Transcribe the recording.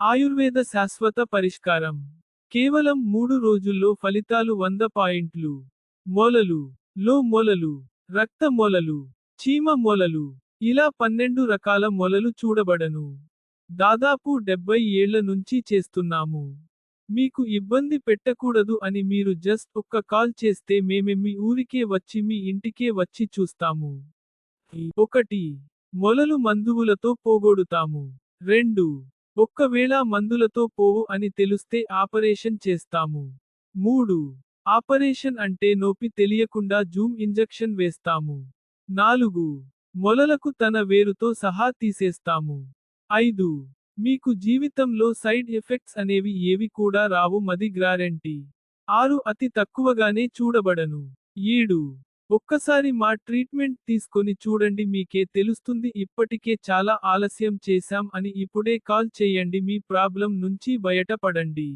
ఆయుర్వేద శాశ్వత పరిష్కారం. కేవలం మూడు రోజుల్లో ఫలితాలు వంద పాయింట్లు. మొలలు. లో మొలలు. రక్త మొలలు. చీమ మొలలు. ఇలా పన్నెండు రకాల మొలలు చూడబడను. దాదాపు డెబ్బై ఏళ్ళ నుంచి చేస్తున్నాము. మీకు ఇబ్బంది పెట్టకూడదు అని మీరు జస్ట్ ఒక్క కాల్ చేస్తే మేమే మీ ఊరికే వచ్చి మీ ఇంటికే వచ్చి చూస్తాము. ఒకటి. మొలలు మందువులతో పోగొడుతాము. రెండు. ఒక్కవేళ మందులతో పోవు అని తెలుస్తే ఆపరేషన్ చేస్తాము. మూడు. ఆపరేషన్ అంటే నొప్పి తెలియకుండా జూమ్ ఇంజెక్షన్ వేస్తాము. నాలుగు. మొలలకు తన వేరుతో సహా తీసేస్తాము. ఐదు. మీకు జీవితంలో సైడ్ ఎఫెక్ట్స్ అనేవి ఏవి కూడా రావు మది గ్రారెంటీ ఆరు. అతి తక్కువగానే చూడబడను. ఏడు. ఒక్కసారి మా ట్రీట్మెంట్ తీసుకొని చూడండి మీకే తెలుస్తుంది ఇప్పటికే చాలా ఆలస్యం చేశాం అని ఇప్పుడే కాల్ చేయండి మీ ప్రాబ్లం నుంచి బయటపడండి.